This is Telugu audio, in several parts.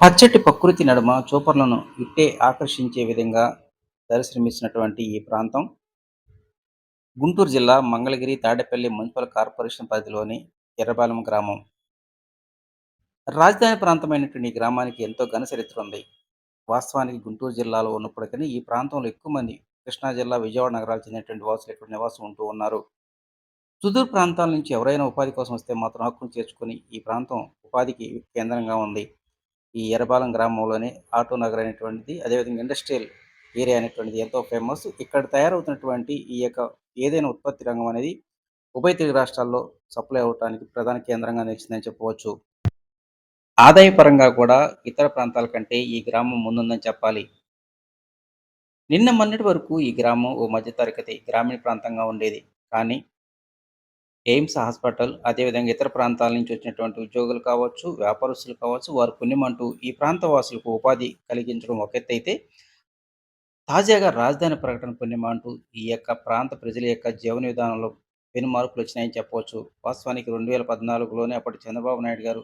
పచ్చటి ప్రకృతి నడుమ చూపర్లను ఇట్టే ఆకర్షించే విధంగా దర్శనమిచ్చినటువంటి ఈ ప్రాంతం. గుంటూరు జిల్లా మంగళగిరి తాడేపల్లి మున్సిపల్ కార్పొరేషన్ పరిధిలోని ఎర్రబాలెం గ్రామం. రాజధాని ప్రాంతమైనటువంటి ఈ గ్రామానికి ఎంతో ఘన చరిత్ర ఉంది. వాస్తవానికి గుంటూరు జిల్లాలో ఉన్నప్పటికీ ఈ ప్రాంతంలో ఎక్కువ మంది కృష్ణా జిల్లా విజయవాడ నగరాలు చెందినటువంటి వాసులు ఇక్కడ నివాసం ఉంటూ ఉన్నారు. సుదూర ప్రాంతాల నుంచి ఎవరైనా ఉపాధి కోసం వస్తే మాత్రం హక్కును చేర్చుకొని ఈ ప్రాంతం ఉపాధికి కేంద్రంగా ఉంది. ఈ ఎర్రబాలెం గ్రామంలోని ఆటో నగర్ అనేటువంటిది అదేవిధంగా ఇండస్ట్రియల్ ఏరియా అనేటువంటిది ఎంతో ఫేమస్. ఇక్కడ తయారవుతున్నటువంటి ఈ యొక్క ఏదైనా ఉత్పత్తి రంగం అనేది ఉభయ తెలుగు రాష్ట్రాల్లో సప్లై అవడానికి ప్రధాన కేంద్రంగా నిలిచిందని చెప్పవచ్చు. ఆదాయపరంగా కూడా ఇతర ప్రాంతాల కంటే ఈ గ్రామం ముందుందని చెప్పాలి. నిన్న మొన్నటి వరకు ఈ గ్రామం ఓ మధ్యతరగతి గ్రామీణ ప్రాంతంగా ఉండేది. కానీ ఎయిమ్స్ హాస్పిటల్ అదేవిధంగా ఇతర ప్రాంతాల నుంచి వచ్చినటువంటి ఉద్యోగులు కావచ్చు వ్యాపారస్తులు కావచ్చు వారు పుణ్యమంటూ ఈ ప్రాంత వాసులకు ఉపాధి కలిగించడం ఒక ఎత్తు అయితే తాజాగా రాజధాని ప్రకటన పుణ్యమంటూ ఈ యొక్క ప్రాంత ప్రజల యొక్క జీవన విధానంలో పెను మార్పులు వచ్చినాయని చెప్పవచ్చు. వాస్తవానికి రెండు వేల పద్నాలుగులోనే అప్పటి చంద్రబాబు నాయుడు గారు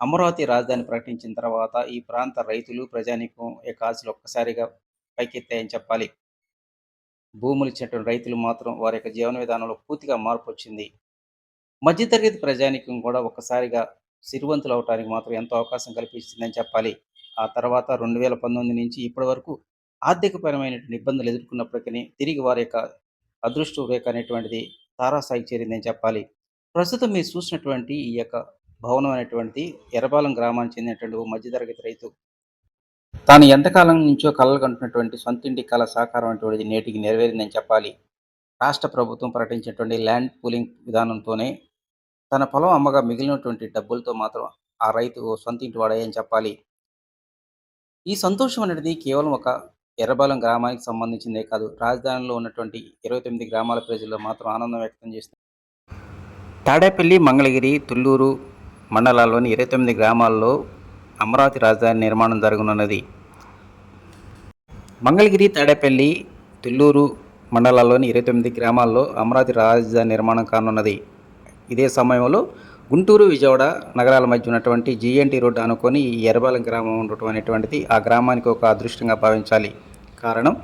అమరావతి రాజధాని ప్రకటించిన తర్వాత ఈ ప్రాంత రైతులు ప్రజానీకం యొక్క ఆశలు ఒక్కసారిగా పైకెత్తాయని చెప్పాలి. భూములు ఇచ్చినటువంటి రైతులు మాత్రం వారి యొక్క జీవన విధానంలో పూర్తిగా మార్పు వచ్చింది. మధ్యతరగతి ప్రజానికం కూడా ఒక్కసారిగా సిరివంతులు అవటానికి మాత్రం ఎంతో అవకాశం కల్పించిందని చెప్పాలి. ఆ తర్వాత రెండు వేల పంతొమ్మిది నుంచి ఇప్పటి వరకు ఆర్థికపరమైనటువంటి ఇబ్బందులు ఎదుర్కొన్నప్పటికీ తిరిగి వారి యొక్క అదృష్ట రేఖ అనేటువంటిది తారాస్థాయికి చేరిందని చెప్పాలి. ప్రస్తుతం మీరు చూసినటువంటి ఈ యొక్క భవనం అనేటువంటిది ఎర్రబాలెం గ్రామానికి చెందినటువంటి ఓ మధ్యతరగతి రైతు. తాను ఎంతకాలం నుంచో కలలు కంటున్నటువంటి సొంత ఇంటి కళ సాకారం అనేటువంటిది నేటికి నెరవేరిందని చెప్పాలి. రాష్ట్ర ప్రభుత్వం ప్రకటించినటువంటి ల్యాండ్ పూలింగ్ విధానంతోనే తన పొలం అమ్మగా మిగిలినటువంటి డబ్బులతో మాత్రం ఆ రైతు ఓ సొంత ఇంటి వాడని చెప్పాలి. ఈ సంతోషం అనేది కేవలం ఒక ఎర్రబాలెం గ్రామానికి సంబంధించిందే కాదు రాజధానిలో ఉన్నటువంటి ఇరవై తొమ్మిది గ్రామాల ప్రజల్లో మాత్రం ఆనందం వ్యక్తం చేస్తుంది తాడేపల్లి మంగళగిరి తుళ్ళూరు మండలాల్లోని ఇరవై తొమ్మిది గ్రామాల్లో అమరావతి రాజధాని నిర్మాణం జరగనున్నది. మంగళగిరి తాడేపల్లి తుళ్ళూరు మండలాల్లోని ఇరవై తొమ్మిది గ్రామాల్లో అమరావతి రాజధాని నిర్మాణం కానున్నది. ఇదే సమయంలో గుంటూరు విజయవాడ నగరాల మధ్య ఉన్నటువంటి జీఎన్టీ రోడ్డు అనుకొని ఈ ఎర్రబాలెం గ్రామం ఉండటం అనేటువంటిది ఆ గ్రామానికి ఒక అదృష్టంగా భావించాలి. కారణం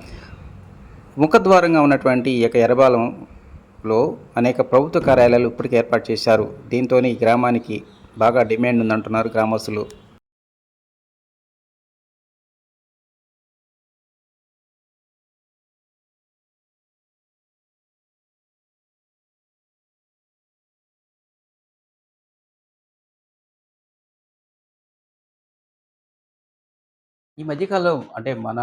ముఖద్వారంగా ఉన్నటువంటి ఈ యొక్క ఎర్రబాలంలో అనేక ప్రభుత్వ కార్యాలయాలు ఇప్పటికే ఏర్పాటు చేశారు. దీంతో ఈ గ్రామానికి బాగా డిమాండ్ ఉందంటున్నారు గ్రామస్తులు. ఈ మధ్యకాలం అంటే మన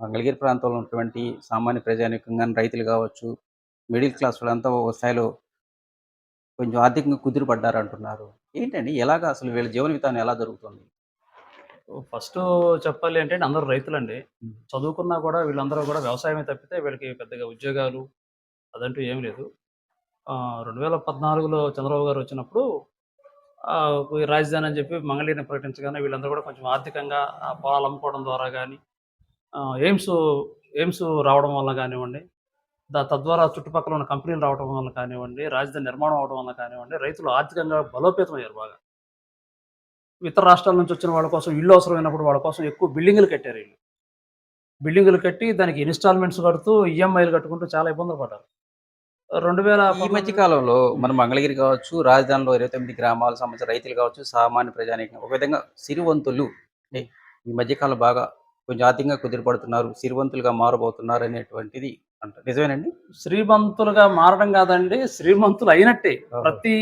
మంగళగిరి ప్రాంతంలో ఉన్నటువంటి సామాన్య ప్రజానికంగా రైతులు కావచ్చు మిడిల్ క్లాస్ వాళ్ళంతా ఒక స్థాయిలో కొంచెం ఆర్థికంగా కుదిరిపడ్డారు అంటున్నారు. ఏంటండి? ఎలాగ అసలు వీళ్ళ జీవన విధానం ఎలా జరుగుతుంది? ఫస్ట్ చెప్పాలి అంటే అందరూ రైతులండి. చదువుకున్నా కూడా వీళ్ళందరూ కూడా వ్యవసాయమే తప్పితే వీళ్ళకి పెద్దగా ఉద్యోగాలు అదంటూ ఏం లేదు. రెండు వేల పద్నాలుగులో చంద్రబాబు గారు వచ్చినప్పుడు రాజధాని అని చెప్పి మంగళగిరిని ప్రకటించగానే వీళ్ళందరూ కూడా కొంచెం ఆర్థికంగా ఆ పొలాలు అమ్ముకోవడం ద్వారా కానీ ఎయిమ్స్ ఎయిమ్స్ రావడం వల్ల కానివ్వండి దా తద్వారా చుట్టుపక్కల ఉన్న కంపెనీలు రావడం వల్ల కానివ్వండి రాజధాని నిర్మాణం అవడం వల్ల కానివ్వండి రైతులు ఆర్థికంగా బలోపేతమయ్యారు బాగా. ఇతర రాష్ట్రాల నుంచి వచ్చిన వాళ్ళ కోసం ఇల్లు అవసరమైనప్పుడు వాళ్ళ కోసం ఎక్కువ బిల్డింగులు కట్టారు వీళ్ళు. బిల్డింగులు కట్టి దానికి ఇన్స్టాల్మెంట్స్ కడుతూ ఈఎంఐలు కట్టుకుంటూ చాలా ఇబ్బందులు పడ్డారు. రెండు వేల ఈ మధ్య కాలంలో మన మంగళగిరి కావచ్చు రాజధానిలో ఇరవై తొమ్మిది గ్రామాలకు సంబంధించిన రైతులు కావచ్చు సామాన్య ప్రజానికం ఒక విధంగా సిరివంతులు. ఈ మధ్యకాలం బాగా కొంచెం ఆర్థికంగా కుదిరిపడుతున్నారు సిరివంతులుగా మారబోతున్నారు అనేటువంటిది అంట. నిజమేనండి? శ్రీమంతులుగా మారడం కాదండి శ్రీమంతులు అయినట్టే. ప్రతి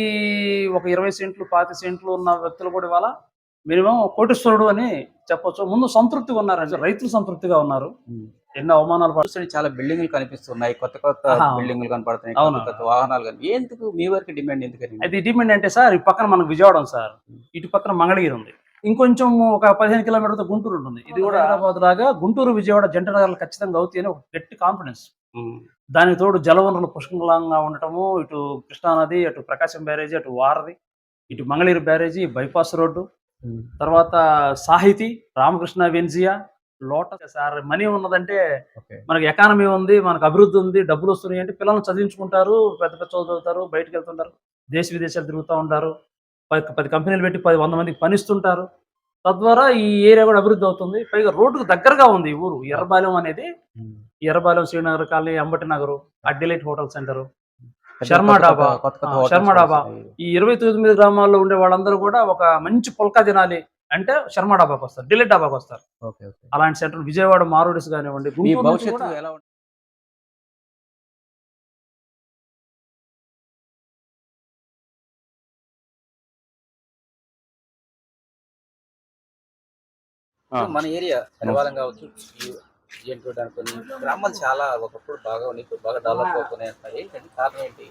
ఒక ఇరవై సెంట్లు పాతి సెంట్లు ఉన్న వ్యక్తులు కూడా ఇవాళ మినిమం కోటీశ్వరుడు అని చెప్పొచ్చు. ముందు సంతృప్తిగా ఉన్నారు రైతులు సంతృప్తిగా ఉన్నారు. ఎన్నో అవమానాలు పడు చూస్తుంటే చాలా బిల్డింగ్లు కనిపిస్తున్నాయి కొత్త కొత్త. బిల్డింగ్లు కనపడుతున్నాయి అవును. కొత్త వాహనాలు కానీ ఎందుకు మీ వరకు డిమాండ్ ఎందుకని అయితే డిమాండ్ అంటే సార్ ఈ పక్కన మనకు విజయవాడ ఉంది సార్ ఇటు పక్కన మంగళగిరి ఉంది ఇంకొంచెం ఒక పదిహేను కిలోమీటర్ల గుంటూరు ఉంటుంది ఇది కూడా హైదరాబాద్ లాగా గుంటూరు విజయవాడ జంట నగరాలు ఖచ్చితంగా అవుతాయి అని ఒక గట్టి కాన్ఫిడెన్స్. దానికి తోడు జలవనరులు పుష్కలంగా ఉండటము ఇటు కృష్ణానది అటు ప్రకాశం బ్యారేజీ అటు వారధి ఇటు మంగళగిరి బ్యారేజీ బైపాస్ రోడ్డు. తర్వాత సాహితీ రామకృష్ణ వెన్జియా లోటస్ సార్ మనీ ఉన్నదంటే మనకి ఎకానమీ ఉంది మనకు అభివృద్ధి ఉంది డబ్బులు వస్తున్నాయి అంటే పిల్లల్ని చదివించుకుంటారు పెద్ద పెద్ద చదువుతారు బయటకు వెళ్తుంటారు దేశ విదేశాలు తిరుగుతూ ఉంటారు పది పది కంపెనీలు పెట్టి పది వంద మందికి పనిస్తుంటారు. తద్వారా ఈ ఏరియా కూడా అభివృద్ధి అవుతుంది. పైగా రోడ్డుకు దగ్గరగా ఉంది ఈ ఊరు. ఎర్రబాలెం అనేది ఎర్రబాలెం శ్రీనగర్ కాలనీ అంబటి నగర్ అడ్డిలైట్ హోటల్ సెంటర్. శర్మ డాబా, శర్మ డాబా. ఈ ఇరవై తొమ్మిది గ్రామాల్లో ఉండే వాళ్ళందరూ కూడా ఒక మంచి పుల్కా తినాలి. అంటే శర్మ డాబాకి వస్తారు డిలెట్ డాబాకి వస్తారు. Okay okay. అలాంటి సెంటర్ విజయవాడ మారోడిస్ కానివ్వండి భవిష్యత్తు ఎలా. మన ఏరియా పరివారం కావచ్చు ఏంటో అనుకుని గ్రామాలు చాలా ఒకప్పుడు బాగా ఉన్నాయి ఇప్పుడు బాగా డెవలప్ అవుతున్నాయి ఏంటంటే కారణం ఏంటి?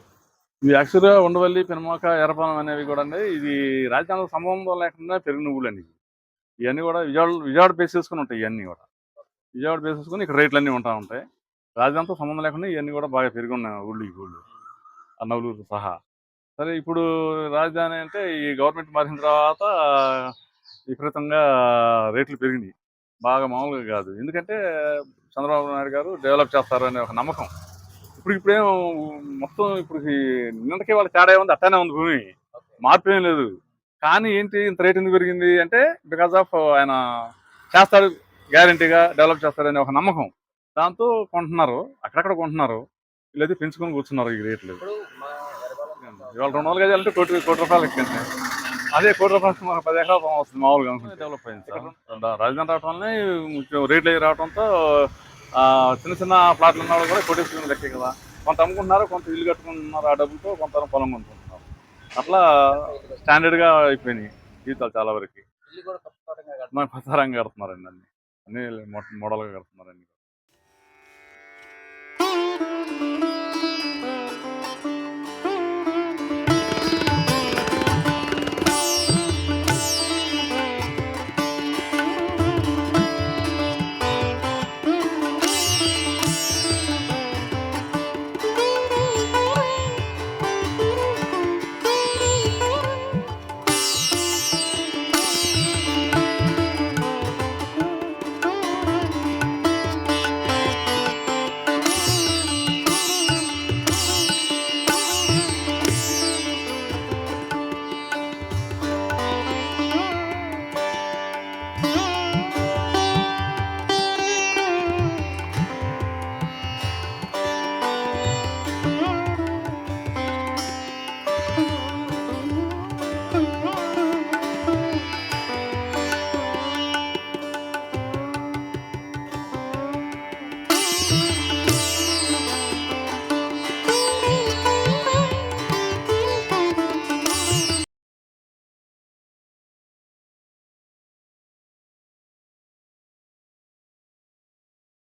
ఇది యాక్చువల్గా ఉండవల్లి పెనుమాక ఎర్రపాలెం అనేవి కూడా అండి. ఇది రాజధానితో సంబంధం లేకుండా పెరిగిన ఊళ్ళు అండి. ఇవన్నీ కూడా విజయవాడ విజయవాడ బేస్ చేసుకుని ఉంటాయి ఇవన్నీ కూడా. విజయవాడ బేస్ చేసుకుని ఇక్కడ రేట్లు అన్నీ ఉంటా ఉంటాయి. రాజధానితో సంబంధం లేకుండా ఇవన్నీ కూడా బాగా పెరిగి ఉన్నాయి ఊళ్ళు ఈ ఊళ్ళు. అన్నవలూరు సహా. సరే ఇప్పుడు రాజధాని అంటే ఈ గవర్నమెంట్ మారిన తర్వాత విపరీతంగా రేట్లు పెరిగినాయి. బాగా మామూలుగా కాదు. ఎందుకంటే చంద్రబాబు నాయుడు గారు డెవలప్ చేస్తారు అనే ఒక నమ్మకం. ఇప్పుడు ఇప్పుడేం మొత్తం ఇప్పుడు నిన్నటికే వాళ్ళ తేడా ఉంది అట్టానే ఉంది భూమి. మార్పు ఏం లేదు. కానీ ఏంటి ఇంత రేట్ ఎందుకు పెరిగింది అంటే బికాస్ ఆఫ్ ఆయన చేస్తాడు గ్యారంటీగా డెవలప్ చేస్తాడనే ఒక నమ్మకం. దాంతో కొంటున్నారు అక్కడక్కడ కొంటున్నారు. వీళ్ళైతే పెంచుకొని కూర్చున్నారు ఈ రేట్లు. ఇవాళ రెండు వందల గజాలంటే కోటి కోటి రూపాయలు ఎక్కింది అదే కోటి రూపాయలు మనకు పది ఎకరాలు వస్తుంది మామూలుగా డెవలప్ అయింది సార్. రాజధాని రావడం వల్లనే కొంచెం రేట్లు రావడంతో చిన్న చిన్న ప్లాట్లు ఉన్న వాళ్ళు కూడా కొట్టేసుకుని లెక్కే కదా. కొంత అమ్ముకుంటున్నారు కొంత ఇల్లు కట్టుకుంటున్నారు ఆ డబ్బుతో కొంత పొలం కొనుక్కుంటున్నారు. అట్లా స్టాండర్డ్గా అయిపోయినాయి జీవితాలు చాలా వరకు. మన ప్రసారంగా కడుతున్నారండి అన్ని. అన్ని మోడల్గా కడుతున్నారండి.